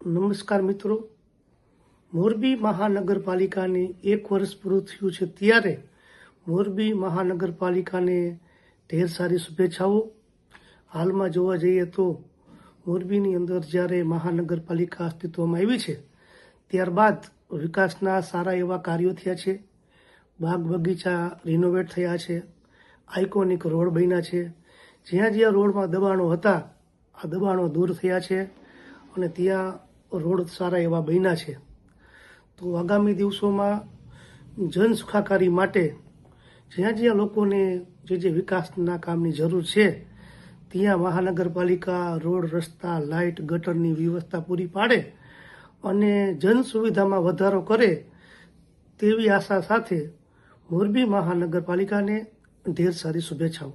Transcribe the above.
નમસ્કાર મિત્રો. મોરબી મહાનગરપાલિકાને એક વર્ષ પૂરું થયું છે ત્યારે મોરબી મહાનગરપાલિકાને ઢેર સારી શુભેચ્છાઓ. હાલમાં જોવા જઈએ તો મોરબીની અંદર જ્યારે મહાનગરપાલિકા અસ્તિત્વમાં આવી છે, ત્યારબાદ વિકાસના સારા એવા કાર્યો થયા છે. બાગ બગીચા રિનોવેટ થયા છે. આઇકોનિક રોડ બન્યા છે. જ્યાં જ્યાં રોડમાં દબાણો હતા, આ દબાણો દૂર થયા છે અને ત્યાં રોડ સારા એવા બન્યા છે. તો આગામી દિવસોમાં જન સુખાકારી માટે જ્યાં જ્યાં લોકોને જે જે વિકાસના કામની જરૂર છે, ત્યાં મહાનગરપાલિકા, રોડ, રસ્તા, લાઇટ, ગટરની વ્યવસ્થા પૂરી પાડે અને જન સુવિધામાં વધારો કરે તેવી આશા સાથે મોરબી મહાનગરપાલિકાને ઢેર સારી શુભેચ્છાઓ.